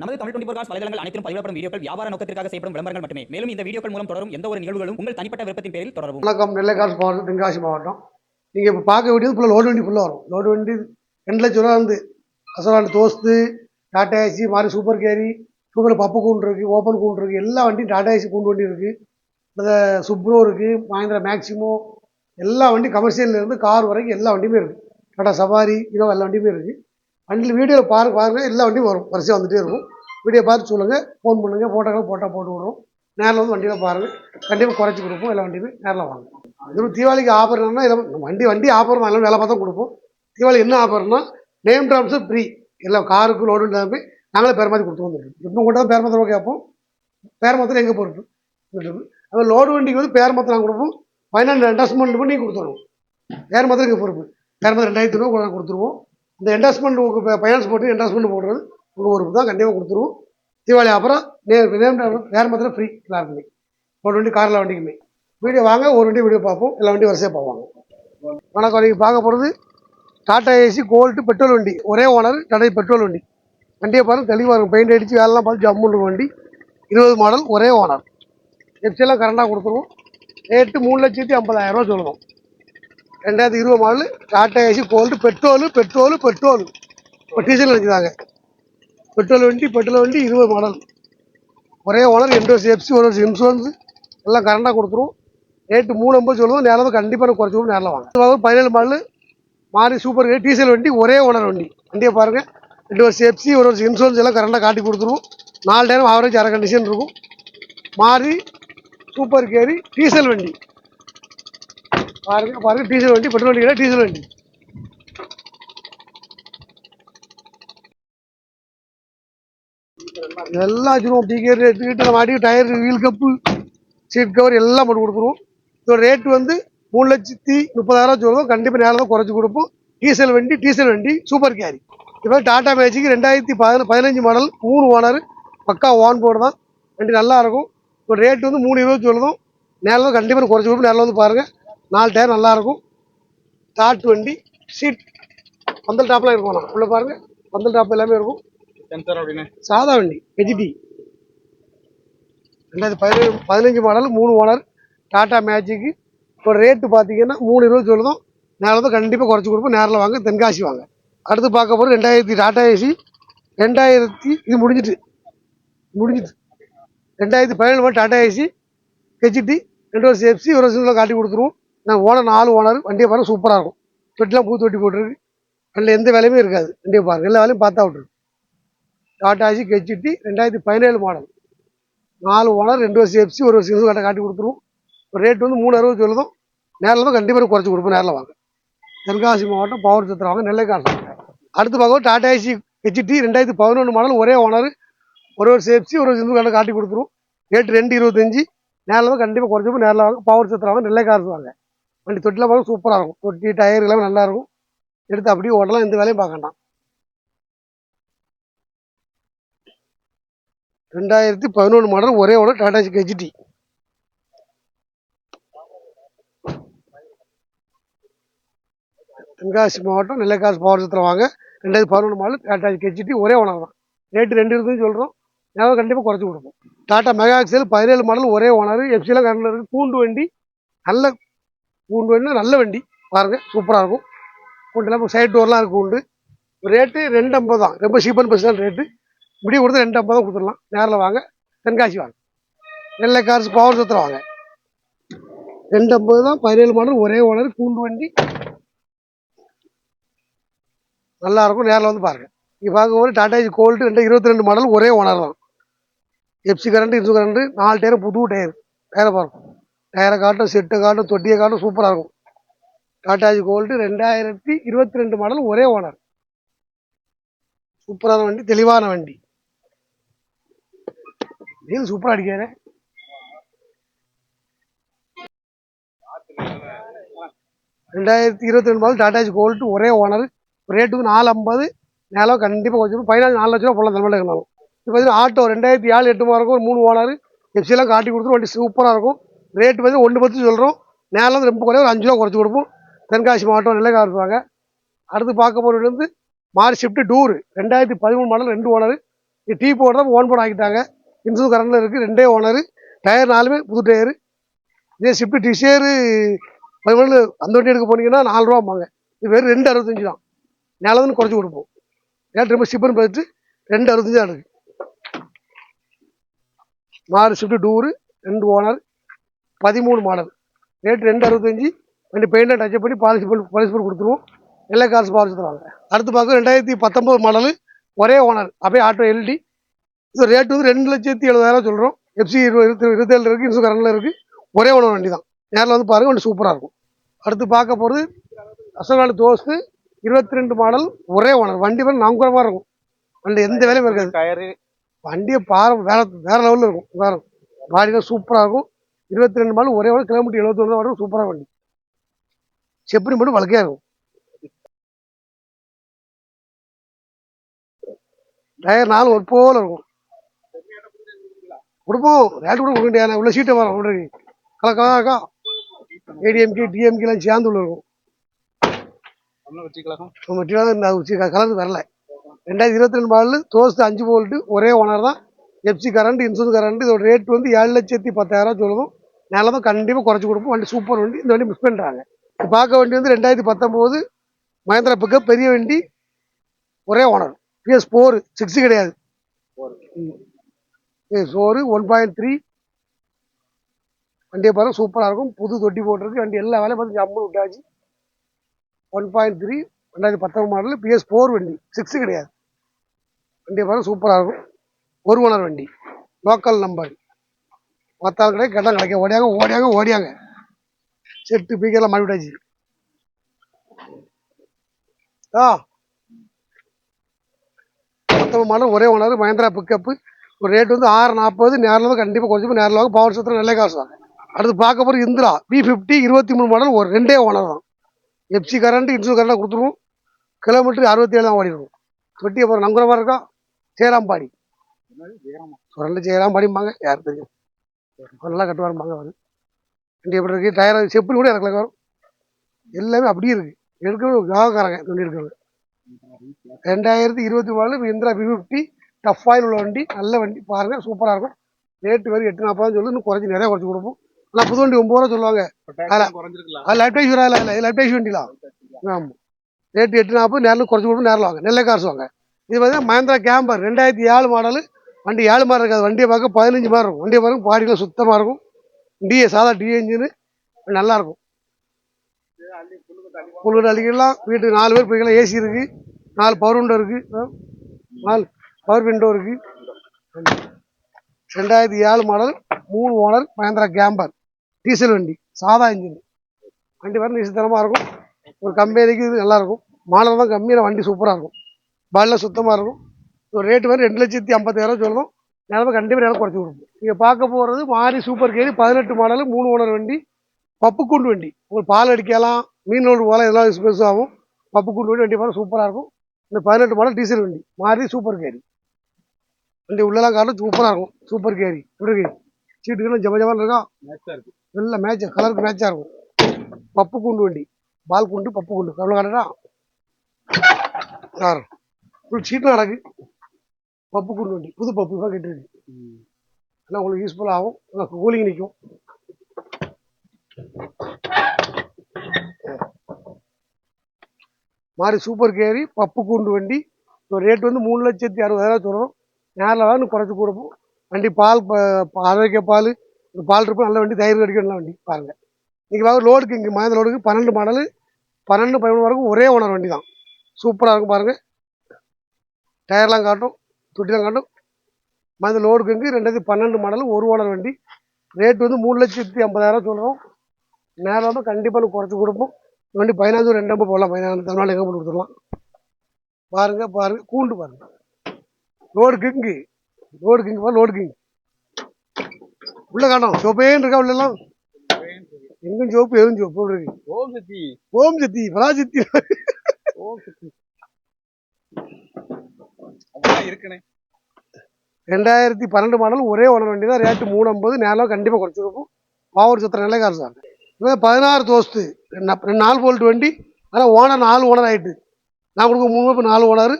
நமது Tamil twenty cos வலைதளங்கள் அனைத்தும் பதிவிடப்படும் வீடியோக்கள் வியாபார நோக்கத்திற்காக செய்யப்படும் விளம்பரங்கள் மட்டுமே. மேலும் இந்த வீடியோக்கள் மூலம் தொடரும் எந்த ஒரு நிகழ்வுகளும் உங்கள் தனிப்பட்ட விருப்பத்தின் பேரில் தொடரும் வணக்கம். நெல்லைக்காசு மாவட்டம் தென்காசி மாவட்டம். நீங்கள் இப்போ பார்க்க வேண்டியது ஃபுல்லாக லோடு வண்டி ஃபுல்லாக வரும். லோடு வண்டி ரெண்டு லட்ச ரூபா வந்து அசராண்டு தோஸ்து டாடா ஏசி மாதிரி சூப்பர் கேரி சூப்பர் பப்பு கூண்டு இருக்குது ஓப்பன் கூண்டு இருக்குது எல்லா வண்டியும் டாடா ஏசி கூண்டு வண்டி இருக்குது இந்த சுப்ரோ இருக்குது மஹேந்திரா மேக்சிமோ எல்லா வண்டி கமர்ஷியல்ல இருந்து கார் வரைக்கும் எல்லா வண்டியுமே இருக்குது டாடா சவாரி இதோ எல்லா வண்டியுமே இருக்குது வண்டியில் வீடியோ பாரு பாருங்க எல்லா வண்டியும் வரும். வரிசையாக வந்துகிட்டே இருக்கும். வீடியோ பார்த்து சொல்லுங்கள் ஃபோன் பண்ணுங்கள் ஃபோட்டோக்கள் போட்டால் போட்டு விடுறோம். நேரில் வந்து வண்டியில் பாருங்கள் கண்டிப்பாக குறைச்சி கொடுப்போம் எல்லா வண்டியுமே நேரில் வாங்க. இதுவும் தீபாவளிக்கு ஆஃபர் என்னன்னா இதை வண்டி வண்டி ஆஃபர் எல்லாம் வேலை பார்த்தா கொடுப்போம். தீபாவளி என்ன ஆஃபர்னா நேம் ட்ராப்ஸும் ஃப்ரீ எல்லாம் காருக்கு லோடு எல்லாமே நாங்களே பேர் மாதிரி கொடுத்து வந்துருக்கோம் இன்னும் கூட பேர் மாத்திரம் கேட்போம். பேர் மாத்திரம் எங்கள் பொறுப்பு அது லோடு வண்டிக்கு வந்து பேர் மொத்தம் நாங்கள் கொடுப்போம். ஃபைனல் என்டாஸ்மெண்ட் பண்ணி கொடுத்துருவோம். பேர் மாத்திரம் எங்கள் பொறுப்பு பேர் மாத்திரம் ரெண்டாயிரத்தி ரூபா கொடுத்துருவோம். இந்த என்டாஸ்மெண்ட் உங்களுக்கு ஃபைனான்ஸ் போட்டு என்டாஸ்மெண்ட் போடுறது உங்கள் பொறுப்பு தான் கண்டிப்பாக கொடுத்துருவோம். தீபாவளி அப்புறம் நே நேம் நேரம் மாத்திரம் ஃப்ரீ எல்லாருக்குமே ஒரு வண்டி காரில் வண்டிக்குமே. வீடியோ வாங்க ஒரு வண்டி வீடியோ பார்ப்போம். எல்லா வண்டியும் வரிசையாக பார்ப்பாங்க வணக்கம். நீங்கள் பார்க்க போகிறது டாடா ஏசி கோல்டு பெட்ரோல் வண்டி. ஒரே ஓனர் டாடா பெட்ரோல் வண்டி. வண்டியை பாருங்கள் தெளிவாக இருக்கும். பெயிண்ட் அடித்து வேலைலாம் பார்த்து ஜம்முன்னு இருக்கும் வண்டி. இருபது மாடல் ஒரே ஓனர் எஃப்சியெல்லாம் கரண்டாக கொடுத்துருவோம். ரேட்டு மூணு லட்சத்தி ஐம்பதாயிரம் ரூபா சொல்லுவோம். ரெண்டாயிரத்தி இருபது model Tata Ace gold petrol petrol petrol. இப்போ டீசல் நினைக்கிறாங்க பெட்ரோல் வண்டி பெட்ரோல் வண்டி இருபது மாடல். ஒரே ஓனர் என்டோஸ் எஃப்சி ஒரு வருஷம் இன்சூரன்ஸ் எல்லாம் கரண்டாக கொடுத்துருவோம் ரேட்டு மூணு ஐம்பது சொல்லுவோம். நேரம் கண்டிப்பாக எனக்கு குறைச்சி நேரில் வாங்க. பதினேழு மாடல் மாறி சூப்பர் டீசல் வண்டி ஒரே ஓனர் வண்டி. வண்டியை பாருங்கள் ரெண்டு வருஷம் எஃப்சி ஒரு வருஷம் இன்சூரன்ஸ் எல்லாம் கரண்டாக காட்டி கொடுத்துருவோம் நாலு டைம் ஆவரேஜ் அரை கண்டிஷன் இருக்கும். மாறி சூப்பர் கேரி டீசல் வண்டி. பாருங்க பாருங்க டீசல் வண்டி பெட்ரோல் வண்டி கிடையாது டீசல் வண்டி. எல்லாம் வச்சுருவோம் பீக்கர் ரேட்டு மாடி tyre wheel cup seat cover எல்லாம் போட்டு கொடுக்குறோம். இதோட ரேட்டு வந்து மூணு லட்சத்தி முப்பதாயிரம் சொல்லுவோம் கண்டிப்பாக நேரம் தான் குறைச்சி கொடுப்போம். டீசல் வண்டி டீசல் வண்டி சூப்பர் கேரி இப்போ டாடா மேஜிக் ரெண்டாயிரத்தி பதின பதினஞ்சு மாடல் மூணு ஓனர் பக்கா ஓன் போர்டு தான். வண்டி நல்லா இருக்கும். இப்போ ரேட்டு வந்து மூணு இருபது சொல்லுதும் நேரில் தான் கண்டிப்பாக குறைச்சி கொடுப்போம். நேரில் வந்து பாருங்கள் நாலு டயர் நல்லா இருக்கும் டாட் வண்டி சீட் பந்தல் டாப்லாம் இருக்கும் நான் உள்ள பாருங்கள் பந்தல் டாப் எல்லாமே இருக்கும். சென்சார் அப்படின்னு? சாதா வண்டி ஹெச்டி ரெண்டாயிரத்தி பதினேழு பதினஞ்சு மாடல் மூணு ஓனர் டாடா மேஜிக்கு இப்போ ரேட்டு பார்த்தீங்கன்னா மூணு இருபது சொல்லுதும் நேரில் தான் கண்டிப்பாக குறைச்சி கொடுப்போம். நேரில் வாங்க தென்காசி வாங்க. அடுத்து பார்க்க போகிறது ரெண்டாயிரத்தி டாடா ஏசி ரெண்டாயிரத்தி இது முடிஞ்சிட்டு. முடிஞ்சிட்டு. ரெண்டாயிரத்தி பதினேழு மாடல் டாடா ஏசி ஹெச்டி ரெண்டு வருஷம் எஃப்சி ஒரு வருஷம் காட்டி கொடுத்துருவோம். நான் ஓனர் நாலு ஓனர் வண்டியை பாருங்க சூப்பராக இருக்கும். தொட்டிலாம் பூத்து தொட்டி போட்டுருக்கு. அதில் எந்த வேலையுமே இருக்காது. வண்டியை பாருங்கள் எல்லா வேலையும் பார்த்தா விட்டுருக்கு. டாடா ஏசி கெச்சிட்டி ரெண்டாயிரத்தி பதினேழு மாடல் நாலு ஓனர் ரெண்டு வருஷம் எஃப்சி ஒரு வருஷம் கட்ட காட்டி கொடுத்துருவோம். ரேட் வந்து மூணு அறுபது சொல்லுதும். நேரில் தான் கண்டிப்பாக குறைச்சி கொடுப்போம். நேரில் வாங்க. தென்காசி மாவட்டம் பவர் சத்திரம் வாங்க. நெல்லைக்காசு அடுத்து பார்க்கவும் டாடா ஏசி ஹெச்டி ரெண்டாயிரத்தி பதினொன்று மாடல் ஒரே ஓனர் ஒரு வருஷம் எஃப்சி ஒரு வருஷம் கட்ட காட்டி கொடுத்துருவோம். ரேட் ரெண்டு இருபத்தஞ்சி. நேரில் தான் கண்டிப்பாக குறைச்சி நேரில் வாங்க. பவர் சத்திரம் வாங்க. நெல்லைக்காசு வாங்க. வண்டி தொட்டிலாம் பார்க்க சூப்பராக இருக்கும். தொட்டி டயர் எல்லாமே நல்லா இருக்கும். எடுத்து அப்படியே ஓட்டலாம் எந்த வேலையும் பார்க்க வேண்டாம். ரெண்டாயிரத்தி பதினொன்று மாடல் ஒரே ஓனர் டாடா ஹெச்டி தென்காசி மாவட்டம் நெல்லைக்காசு பவர் வாங்க. ரெண்டாயிரத்தி பதினொன்று மாடல் டாடா ஹெச்டி ஒரே ஓனர் தான். ரேட்டு ரெண்டு இருக்குதுன்னு சொல்கிறோம் நாங்கள் கண்டிப்பாக குறைச்சி கொடுப்போம். டாடா மெகா எக்ஸல் பதினேழு மாடல் ஒரே ஓனர் எஃப்சிலாம் கரண்டில் இருக்குது கூண்டு வண்டி நல்ல கூண்டு வேணும் நல்ல வண்டி. பாருங்கள் சூப்பராக இருக்கும். கூண்டுலாம் சைட் டோர்லாம் இருக்கும் உண்டு ரேட்டு ரெண்டு ஐம்பது தான். ரொம்ப சீப்பன் பஸ் தான் ரேட்டு முடிவு கொடுத்து ரெண்டு ஐம்பது தான் கொடுத்துடலாம். நேரில் வாங்க தென்காசி வாங்க. நெல்லை கார்ஸ் பவர் சத்திரம் வாங்க. ரெண்டு ஐம்பது தான் பதினேழு மாடல் ஒரே ஓனர் கூண்டு வண்டி. நல்லா இருக்கும் நேரில் வந்து பாருங்கள் இங்கே பார்க்கும்போது டாடா ஏசி கோல்டு ரெண்டு இருபத்தி ரெண்டு மாடல் ஒரே ஓனர் தான். எஃப்சி கரண்ட் இன்சு கரண்ட் நாலு டயர் புது டயர் டயரை பார்க்கும் டயரை காட்டும் செட்டை காட்டும் தொட்டியை காட்டும் சூப்பராக இருக்கும். டாட்டாஜி கோல்டு ரெண்டாயிரத்தி இருபத்தி ரெண்டு மாடல் ஒரே ஓனர் சூப்பரான வண்டி தெளிவான வண்டி. வெயில் சூப்பராக அடிக்கிறேன் ரெண்டாயிரத்தி இருபத்தி ரெண்டு மாதம் டாடா கோல்டு ஒரே ஓனர் ரேட்டுக்கு நாலு ஐம்பது நேரம் கண்டிப்பாக கொஞ்சம் ஃபைனல் நாலு லட்ச ரூபா போடலாம் தலைமையில் இருந்தாலும். இப்போ பார்த்தீங்கன்னா ஆட்டோ ரெண்டாயிரத்தி ஏழு எட்டு மாதம் இருக்கும் மூணு ஓனர் எஃப்சிலாம் காட்டி கொடுத்துரும் வண்டி சூப்பராக இருக்கும். ரேட்டு வந்து ஒன்று பத்து சொல்கிறோம் நேரில் வந்து ரொம்ப குறைய ஒரு அஞ்சு ரூபா குறைச்சி கொடுப்போம். தென்காசி மாவட்டம் நிலைக்கா இருப்பாங்க. அடுத்து பார்க்க போகிறது வந்து மாறி ஷிஃப்ட் டூர். ரெண்டாயிரத்தி பதிமூணு மாடல் ரெண்டு ஓனர். டீ போடுறப்ப ஓன் போர்டு ஆக்கிட்டாங்க இன்சூரன்ஸ் கரண்டில் இருக்குது ரெண்டே ஓனர். டயர் நாலுமே புது டயரு. இதே ஷிஃப்ட் டிசேரு பதிமூணு அந்த வண்டி எடுக்க போனீங்கன்னா நாலு ரூபாம்பாங்க இது வெறும் ரெண்டு அறுபத்தஞ்சு தான். நிலதுன்னு குறைச்சி கொடுப்போம். ரேட் ரொம்ப ஷிப்புன்னு பார்த்துட்டு ரெண்டு அறுபத்தஞ்சு தான் இருக்குது மாறு ஷிஃப்ட் டூரு ரெண்டு ஓனர். பதிமூணு மாடல். ரேட் ரெண்டு அறுபத்தஞ்சி ரெண்டு பெயிண்டை டச் பண்ணி பாலிசி பண்ணி பாலிசி பண்ணி கொடுத்துருவோம். எல்லா காசு பாலிசி தருவாங்க. அடுத்து பார்க்க ரெண்டாயிரத்தி பத்தொம்போது மாடலு ஒரே ஓனர் அப்படியே ஆட்டோ எல்டி இது ரேட் வந்து ரெண்டு லட்சத்தி எழுபதாயிரம் சொல்கிறோம் எஃப்சி இருபத்தி இருபத்தேழு இருக்குது இன்சூர் கரண்டில் இருக்குது ஒரே ஓனர் வண்டி தான் நேரில் வந்து பாருங்கள் வண்டி சூப்பராக இருக்கும். அடுத்து பார்க்க போகிறது அசோகாடு தோஸ்து இருபத்தி ரெண்டு மாடல் ஒரே ஓனர் வண்டி வந்து நம்புறமாக இருக்கும் வண்டி எந்த வேலையும் இருக்காது. வண்டியை பாரு வேற வேற லெவலில் இருக்கும். வேற பாடிலாம் சூப்பராக இருக்கும். இருபத்தி ரெண்டு மாலும் ஒரே ஒரு கிலோமீட்டர் எழுபத்தொன்று வரும். சூப்பராக வண்டி செப்பனி மட்டும் வழக்கையாக இருக்கும். டயர் நாலு ஒரு போல இருக்கும். கொடுப்போம். ரேட்டு கூட கொடுக்க முடியாது. உள்ள சீட்டை வரும் ஆல்ரெடி கலர் ஏடிஎம்கே டிஎம்கேலாம் சேர்ந்து உள்ள இருக்கும். ஒன்றும் கலந்து வரல. ரெண்டாயிரத்தி இருபத்தி ரெண்டு மாடல் தோஸ்து அஞ்சு போல்ட்டு ஒரே ஓனர் தான். எஃப்சி கரண்ட் இன்சூரன்ஸ் கரண்ட் இதோட ரேட் வந்து ஏழு லட்சத்தி பத்தாயிரம் சொல்லுவோம். நிலமை கண்டிப்பாக குறைச்சி கொடுப்போம். வண்டி சூப்பர் வண்டி இந்த வண்டி மிஸ் பண்ணுறாங்க பார்க்க வண்டி வந்து ரெண்டாயிரத்தி பத்தொம்போது மகேந்திரா பிக்கப் பெரிய வண்டி ஒரே ஓனர் பிஎஸ் ஃபோர் சிக்ஸ் கிடையாது. ஃபோர் ஒன் பாயிண்ட் த்ரீ வண்டியை பாருங்கள் சூப்பராக இருக்கும். புது தொட்டி போட்டிருக்கு. வண்டி எல்லா வேலையும் பார்த்து ஜம்மு விட்டாச்சு. ஒன் பாயிண்ட் த்ரீ ரெண்டாயிரத்தி பத்தொம்போது மாடல் பிஎஸ் ஃபோர் வண்டி சிக்ஸ் கிடையாது. வண்டியை பாருங்கள் சூப்பராக இருக்கும். ஒரு ஓனர் வண்டி. லோக்கல் நம்பர் மற்ற கிடையாது கட்டம் கிடைக்க ஓடியாங்க ஓடியாங்க ஓடியாங்க. செட்டு பீக்கெல்லாம் மாறி விட்டாச்சு. ஆ. மாடல் ஒரே ஓனர் மகேந்திரா பிக்கப்பு ஒரு ரேட் வந்து ஆறு நாற்பது நேரில் கண்டிப்பாக குறைச்சி நேரில் வாங்க பவர் சத்திரம் நல்ல காசு தான். அடுத்து பார்க்க போகிற இந்திரா. பி ஃபிஃப்டி இருபத்தி மூணு மாடல் ஒரு ரெண்டே ஓனர் தான். எஃப்சி கரண்ட் இன்சூர் கரண்டாக கொடுத்துருவோம். கிலோமீட்டருக்கு அறுபத்தி ஏழு தான் ஓடிடுவோம் தொட்டி அப்புறம் நங்குரமாக இருக்கா? சேராம்பாடி. சுரண்ட சேராம்பாடிம்பாங்க யார் தெரியும். நல்லா கட்டுவாரும்பாங்க அவர். வண்டி எப்படி இருக்கு டயர் செப்புன்னு கூட இறக்கல வரும் எல்லாமே அப்படியே இருக்கு. எடுக்கணும் யோகக்காரங்க வண்டி எடுக்கிறது ரெண்டாயிரத்தி இருபத்தி நாலு இந்திரா ஃபிஃப்டி டஃப் ஆயில் உள்ள வண்டி நல்ல வண்டி பாருங்க சூப்பராக இருக்கும். ரேட்டு வரி எட்டு நாற்பது சொல்லி இன்னும் குறைச்சி நிறைய குறைச்சி கொடுப்போம். ஆனால் புது வண்டி ஒம்பது ரூபா சொல்லுவாங்க. குறைஞ்சிருக்கலாம் அது லைஃப் டைஸ் வராது இல்லை லைஃப் டைஸ் வண்டிலாம் ஆமாம் ரேட்டு எட்டு நாற்பது நேரில் குறைச்சி கொடுப்போம் நேரில் வாங்க. நெல்லை காசு வாங்க. இது பார்த்தீங்கன்னா மஹேந்திரா கேம்பர் ரெண்டாயிரத்தி ஏழு மாடல் வண்டி ஏழு மாதிரி இருக்காது. வண்டியை பார்க்க பதினஞ்சு மாதிரி இருக்கும். வண்டியை பார்க்க பாடியில் சுத்தமாக இருக்கும். டிஏ சாதா டிஏ இன்ஜினு நல்லாயிருக்கும் இருக்கும். புல்லு வீட்டுக்கு நாலு பேர் போய்க்கலாம். ஏசி இருக்கு. நாலு பவர் விண்டோ இருக்குது நாலு பவர் விண்டோ இருக்குது ரெண்டாயிரத்தி ஏழு மாடல் மூணு ஓனர் மஹேந்திரா கேம்பர். டீசல் வண்டி சாதா இன்ஜின் வண்டி வர நிசித்தனமாக இருக்கும். ஒரு கம்பெனிக்கு இது நல்லாயிருக்கும் மாடல் தான் கம்மியான வண்டி சூப்பராக இருக்கும். பாலில் சுத்தமாக இருக்கும். ஒரு ரேட்டு வந்து ரெண்டு லட்சத்தி ஐம்பத்தாயிரம் சொல்லணும் நிலமை கண்டிப்பாக நிலம் குறைச்சி கொடுப்போம் நீங்கள் பார்க்க போகிறது மாறி சூப்பர் கேரி பதினெட்டு மாடல் மூணு ஓனர் வண்டி பப்புக்கூண்டு வண்டி. உங்களுக்கு பால் அடிக்கலாம் மீன் லோடு போகலாம் இதெல்லாம் ஸ்பெஸ் ஆகும். பப்புக்கூண்டு வண்டி வண்டி பார்க்க சூப்பராக இருக்கும். இந்த பதினெட்டு மாடல் டீசல் வண்டி மாறி சூப்பர் கேரி. வண்டி உள்ளலாம் காட்டும் சூப்பராக இருக்கும். Super carry. எப்படி இருக்கு? சீட்டுக்கெல்லாம் ஜம ஜமான் இருக்கா? மேட்சா இருக்கு. நல்ல மேட்ச் கலருக்கு மேட்சாக இருக்கும். பப்பு குண்டு வண்டி பால் குண்டு பப்பு குண்டு. எவ்வளோ காட்டுறா? யார் ஃபுல் சீட்டும் நடக்கு பப்பு குண்டு வண்டி புது பப்பு தான் கட்டிருக்கு எல்லாம் உங்களுக்கு யூஸ்ஃபுல் ஆகும். கூலிங் நிற்கும் மாதிரி சூப்பர் கேரி பப்பு கூண்டு வண்டி. ஒரு ரேட் வந்து மூணு லட்சத்தி அறுபதாயிரம் சொல்லணும் நேரில் வாங்க குறைச்சி கொடுப்போம் வண்டி பால் ஆரோக்கிய பால் இந்த பால் இருப்போம் நல்ல வண்டி தயிர் கடிக்கும் நல்ல வண்டி. பாருங்க. நீங்கள் வாங்க லோடுக்கு இங்கே மகேந்திர லோடுக்கு பன்னெண்டு மாடலு பன்னெண்டு பதிமூணு வரைக்கும் ஒரே ஓனர் வண்டி தான். சூப்பராக இருக்கும் பாருங்க. டயர்லாம் காட்டும். தொட்டிலாம் காட்டும் மகேந்திர லோடுக்கு இங்கே ரெண்டாயிரத்தி பன்னெண்டு மாடலு ஒரு ஓனர் வண்டி. ரேட் வந்து மூணு லட்சத்தி ஐம்பதாயிரம் சொல்கிறோம் நேரம் வந்து கண்டிப்பாக குறைச்சி கொடுப்போம். வண்டி பதினாஞ்சு ரெண்டு ஐம்பது போடலாம். பதினாறு தமிழ்நாடு எங்கே போட்டு கொடுத்துடலாம். பாருங்க பாருங்க கூண்டு பாருங்க. லோடு கிங்கு லோடு கிங்கு பாரு லோடு கிங் உள்ள காணும். சோப்பேன்னு இருக்கா உள்ள எல்லாம்? எங்கும் சோப்பு எதுவும் சோப்பு இருக்கு? ஓம் சக்தி. ஓம் சக்தி பராசக்தி. ஓம் சக்தி. அப்படிதான் இருக்குண்ணே ரெண்டாயிரத்தி பன்னெண்டு மாடல் ஒரே ஓனர் வண்டி தான் ரேட்டு மூணு ஐம்பது நேரம் கண்டிப்பாக குறைச்சிருக்கும். பாவூர் சத்திர நிலைக்கார் சார். இப்போ பதினாறு தோஸ்து. ரெண்டு ரெண்டு நாலு போல்ட் வண்டி. ஆனால் ஓனர் நாலு ஓனர் ஆயிட்டு. நான் கொடுக்க மூணு இப்போ நாலு ஓனர்.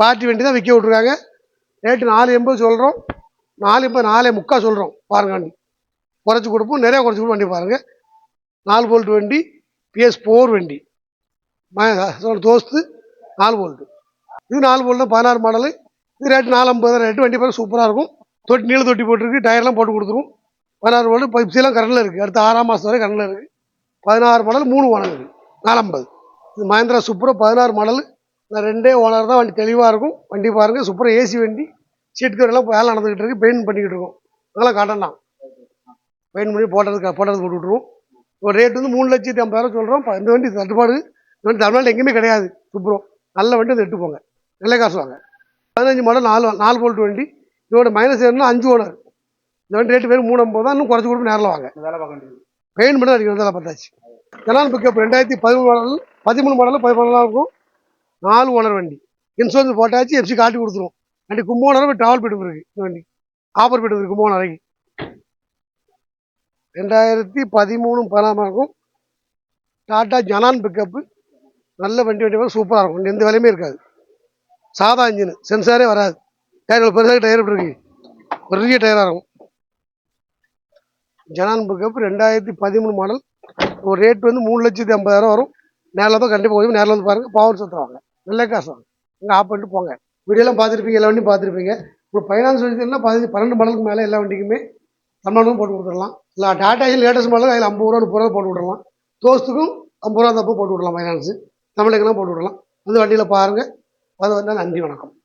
பாட்டி வண்டி தான் விற்க விட்ருக்காங்க ரேட்டு நாலு எண்பது சொல்கிறோம் நாலு எண்பது நாலே முக்கால் சொல்கிறோம் பாருங்க வண்டி. குறைச்சி கொடுப்போம். நிறையா குறைச்சி கொடுப்போம். வண்டி பாருங்கள் நாலு போல்ட் வண்டி பிஎஸ் ஃபோர் வண்டி. தோஸ்து நாலு போல்ட்டு இது நாலு போல் பதினாறு மாடலு இது ரேட்டு நாலு ஐம்பது ரேட்டு வண்டி பார்க்க சூப்பராக இருக்கும். தொட்டி நீள தொட்டி போட்டிருக்கு. டயர்லாம் போட்டு கொடுத்துரும். பதினாறு மாடல் பைப்ஸெல்லாம் கரண்டில் இருக்குது அடுத்த ஆறாம் மாதம் வரை கரண்டில் இருக்குது பதினாறு மாடல் மூணு ஓனர் இருக்குது நாலம்பது. இது மஹேந்திரா சூப்பராக பதினாறு மாடல் நான் ரெண்டே ஓனர் தான் வண்டி தெளிவாக இருக்கும். வண்டி பாருங்கள் சூப்பராக ஏசி வண்டி. சீட் கவரெல்லாம் வேலை நடந்துக்கிட்டு இருக்கு. பெயிண்ட் பண்ணிக்கிட்டு இருக்கோம். அதெல்லாம் காட்டலாம் பெயிண்ட் பண்ணி போட்டதுக்கு போட்டது போட்டு விட்ருவோம் ஒரு ரேட் வந்து மூணு லட்சத்தி ஐம்பதாயிரம் சொல்கிறோம் இந்த வண்டி தட்டுப்பாடு. இந்த வண்டி தமிழ்நாட்டில் எங்கேயுமே கிடையாது. சூப்பரம் நல்ல வண்டி அதை எட்டு போங்க நல்ல காசு வாங்க. பதினஞ்சு மாடல் நாலு நாலு போல்ட் வண்டி. இதோட மைனஸ் ஏறுனா அஞ்சு ஓனர் இந்த வண்டி ரேட்டு பேர் மூணு ஐம்பது தான். இன்னும் குறைச்சி கொடுப்போம் நேரில் வாங்க. வேலை பார்க்க வேண்டியது. பெயிண்ட் மட்டும் அடிக்கணும் தான் பார்த்தாச்சு. ஜனான் பிக்கப் ரெண்டாயிரத்தி பதிமூணு மாடல் பதிமூணு மாடல் பதிமூணுலாம் இருக்கும். நாலு ஓனர் வண்டி. இன்சூரன்ஸ் போட்டாச்சு எஃப்சி காட்டி கொடுத்துருவோம். வண்டி கும்போணரம் ட்ராவல் போய்ட்டு இருக்கு. இந்த வண்டி. ஆஃபர் போய்ட்டு இருக்கு கும்போணம் வரைக்கும். ரெண்டாயிரத்தி பதிமூணு பதினாறு இருக்கும். டாட்டா ஜனான் பிக்கப்பு நல்ல வண்டி வண்டி சூப்பராக இருக்கும். எந்த வேலையுமே இருக்காது. சாதா இன்ஜின். சென்சாரே வராது. டயர் பெருசாக டயர் இருக்கு? பெரிய டயராக இருக்கும். ஜனான் பிக்கப் ரெண்டாயிரத்தி பதிமூணு மாடல் ஒரு ரேட் வந்து மூணு லட்சத்தி ஐம்பதாயிரம் வரும். நேரில் தான் கண்டிப்பாக போய் நேரில் வந்து பாருங்கள் பவர் சுற்றுவாங்க நல்ல காசு வாங்க இங்கே ஆஃப் பண்ணிட்டு போங்க. வீடியோலாம் பார்த்துருப்பீங்க எல்லா வண்டியும் பார்த்துருப்பீங்க. இப்போ ஃபைனான்ஸ் வச்சுன்னா பதினஞ்சு பன்னெண்டு மாடலுக்கு மேலே எல்லா வண்டிக்குமே தமிழ்நாடும் போட்டு கொடுத்துடலாம். இல்லை டாட்டா லேட்டஸ்ட் மாடல் அதில் ஐம்பது ரூபா முப்பது ரூபா போட்டு விடலாம். தோஸ்துக்கும் ஐம்பது ரூபா தப்பு போட்டு விடலாம் ஃபைனான்ஸு தமிழுக்கெல்லாம் போட்டு விடலாம். வந்து வண்டியில் பாருங்கள் அது வந்து நன்றி வணக்கம்.